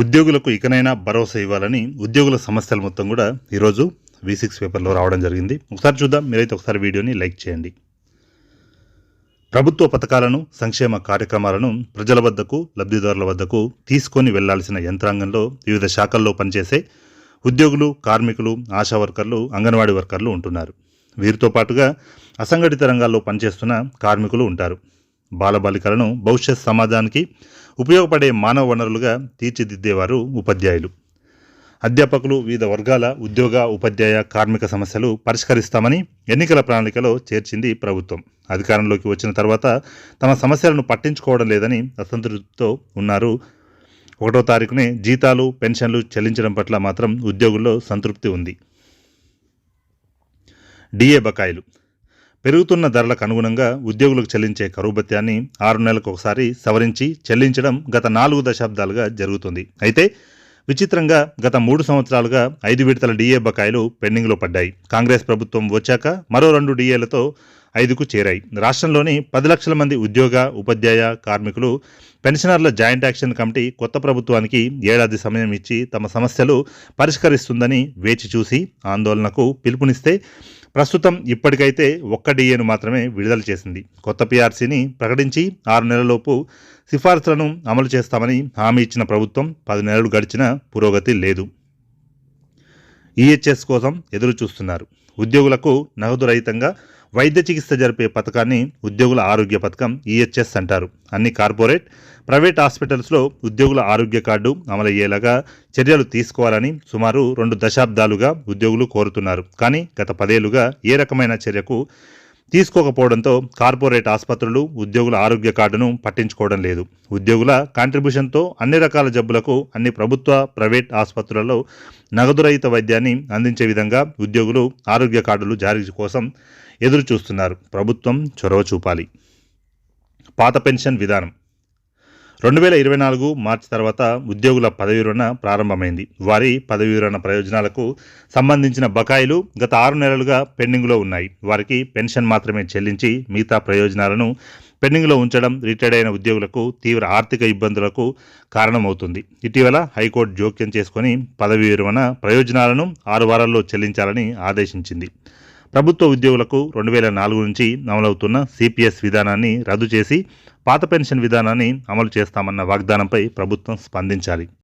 ఉద్యోగులకు ఇకనైనా భరోసా ఇవ్వాలని ఉద్యోగుల సమస్యలు మొత్తం కూడా ఈరోజు వి సిక్స్ పేపర్లో రావడం జరిగింది. ఒకసారి చూద్దాం. మీరైతే ఒకసారి వీడియోని లైక్ చేయండి. ప్రభుత్వ పథకాలను సంక్షేమ కార్యక్రమాలను ప్రజల వద్దకు లబ్ధిదారుల వద్దకు తీసుకొని వెళ్ళాల్సిన యంత్రాంగంలో వివిధ శాఖల్లో పనిచేసే ఉద్యోగులు కార్మికులు ఆశా వర్కర్లు అంగన్వాడీ వర్కర్లు ఉంటున్నారు. వీరితో పాటుగా అసంఘటిత రంగాల్లో పనిచేస్తున్న కార్మికులు ఉంటారు. బాలబాలికలను భవిష్యత్ సమాజానికి ఉపయోగపడే మానవ వనరులుగా తీర్చిదిద్దేవారు ఉపాధ్యాయులు. అధ్యాపకులు వివిధ వర్గాల ఉద్యోగ ఉపాధ్యాయ కార్మిక సమస్యలు పరిష్కరిస్తామని ఎన్నికల ప్రణాళికలో చేర్చింది ప్రభుత్వం. అధికారంలోకి వచ్చిన తర్వాత తమ సమస్యలను పట్టించుకోవడం లేదని అసంతృప్తితో ఉన్నారు. ఒకటో తారీఖునే జీతాలు పెన్షన్లు చెల్లించడం పట్ల మాత్రం ఉద్యోగుల్లో సంతృప్తి ఉంది. డిఏ బకాయిలు. పెరుగుతున్న ధరలకు అనుగుణంగా ఉద్యోగులకు చెల్లించే కరువు భత్యాన్ని ఆరు నెలలకు ఒకసారి సవరించి చెల్లించడం గత నాలుగు దశాబ్దాలుగా జరుగుతుంది. అయితే విచిత్రంగా గత మూడు సంవత్సరాలుగా ఐదు విడతల డిఏ బకాయిలు పెండింగ్లో పడ్డాయి. కాంగ్రెస్ ప్రభుత్వం వచ్చాక మరో రెండు డిఏలతో ఐదుకు చేరాయి. రాష్ట్రంలోని పది లక్షల మంది ఉద్యోగ ఉపాధ్యాయ కార్మికులు పెన్షనర్ల జాయింట్ యాక్షన్ కమిటీ కొత్త ప్రభుత్వానికి ఏడాది సమయం ఇచ్చి తమ సమస్యలు పరిష్కరిస్తుందని వేచి చూసి ఆందోళనకు పిలుపునిస్తే ప్రస్తుతం ఇప్పటికైతే ఒక్క డిఏను మాత్రమే విడుదల చేసింది. కొత్త పీఆర్సీని ప్రకటించి ఆరు నెలలలోపు సిఫార్సులను అమలు చేస్తామని హామీ ఇచ్చిన ప్రభుత్వం పది నెలలు గడిచిన పురోగతి లేదు. ఈహెచ్ఎస్ కోసం ఎదురు చూస్తున్నారు ఉద్యోగులకు నగదు రహితంగా వైద్య చికిత్స జరిపే పథకాన్ని ఉద్యోగుల ఆరోగ్య పథకం ఈహెచ్ఎస్ అంటారు. అన్ని కార్పొరేట్ ప్రైవేట్ హాస్పిటల్స్లో ఉద్యోగుల ఆరోగ్య కార్డు అమలయ్యేలాగా చర్యలు తీసుకోవాలని సుమారు రెండు దశాబ్దాలుగా ఉద్యోగులు కోరుతున్నారు. కానీ గత పదేళ్ళుగా ఏ రకమైన చర్యకు తీసుకోకపోవడంతో కార్పొరేట్ ఆసుపత్రులు ఉద్యోగుల ఆరోగ్య కార్డును పట్టించుకోవడం లేదు. ఉద్యోగుల కాంట్రిబ్యూషన్తో అన్ని రకాల జబ్బులకు అన్ని ప్రభుత్వ ప్రైవేట్ ఆసుపత్రులలో నగదు రహిత వైద్యాన్ని అందించే విధంగా ఉద్యోగులు ఆరోగ్య కార్డులు జారీ కోసం ఎదురు చూస్తున్నారు ప్రభుత్వం చొరవ చూపాలి. పాత పెన్షన్ విధానం. రెండు వేల ఇరవై నాలుగు మార్చి తర్వాత ఉద్యోగుల పదవీ విరమణ ప్రారంభమైంది. వారి పదవీ విరమణ ప్రయోజనాలకు సంబంధించిన బకాయిలు గత ఆరు నెలలుగా పెండింగ్లో ఉన్నాయి. వారికి పెన్షన్ మాత్రమే చెల్లించి మిగతా ప్రయోజనాలను పెండింగ్లో ఉంచడం రిటైర్డ్ అయిన ఉద్యోగులకు తీవ్ర ఆర్థిక ఇబ్బందులకు కారణమవుతుంది. ఇటీవల హైకోర్టు జోక్యం చేసుకొని పదవీ విరమణ ప్రయోజనాలను ఆరు వారాల్లో చెల్లించాలని ఆదేశించింది. ప్రభుత్వ ఉద్యోగులకు రెండు వేల నాలుగు నుంచి అమలవుతున్న సిపిఎస్ విధానాన్ని రద్దు చేసి పాత పెన్షన్ విధానాన్ని అమలు చేస్తామన్న వాగ్దానంపై ప్రభుత్వం స్పందించాలి.